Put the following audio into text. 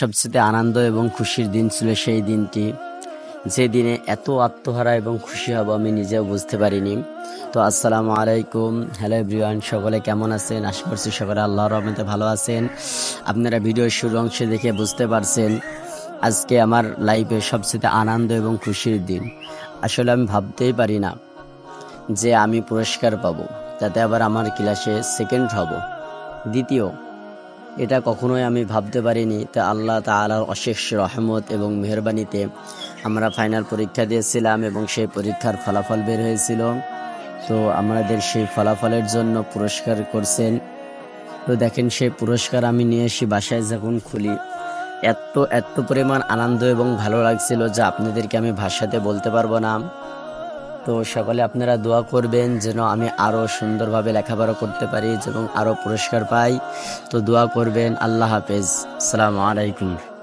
সবচেয়ে আনন্দ এবং খুশির দিন ছিল সেই দিনটি। যে দিনে এত আত্মহারা এবং খুশি হব আমি নিজেও বুঝতে পারিনি। তো আসসালামু আলাইকুম। হ্যালো এভরিওয়ান, সকলে কেমন আছেন? আশা করছি সকলে আল্লাহর রহমতে ভালো আছেন। আপনারা ভিডিওর শুরু অংশে দেখে বুঝতে পারছেন আজকে আমার লাইফে সবচেয়ে আনন্দ এবং খুশির দিন। আসলে আমি ভাবতেই পারি না যে আমি পুরস্কার পাবো, তাতে আবার আমার ক্লাসে সেকেন্ড হব। দ্বিতীয় এটা কখনোই আমি ভাবতে পারিনি। তো আল্লাহ তাআলার অশেষ রহমত এবং মেহরবানিতে আমরা ফাইনাল পরীক্ষা দিয়েছিলাম এবং সেই পরীক্ষার ফলাফল বের হয়েছিল। তো আমাদের সেই ফলাফলের জন্য পুরস্কার করছেন। তো দেখেন, সেই পুরস্কার আমি নিয়ে এসে বাসায় যখন খুলি, এত এত পরিমাণ আনন্দ এবং ভালো লাগছিল যা আপনাদেরকে আমি ভাষাতে বলতে পারব না। তো সকলে আপনারা দোয়া করবেন যেন আমি আরও সুন্দরভাবে লেখাপড়া করতে পারি এবং আরও পুরস্কার পাই। তো দোয়া করবেন। আল্লাহ হাফেজ। সালামু আলাইকুম।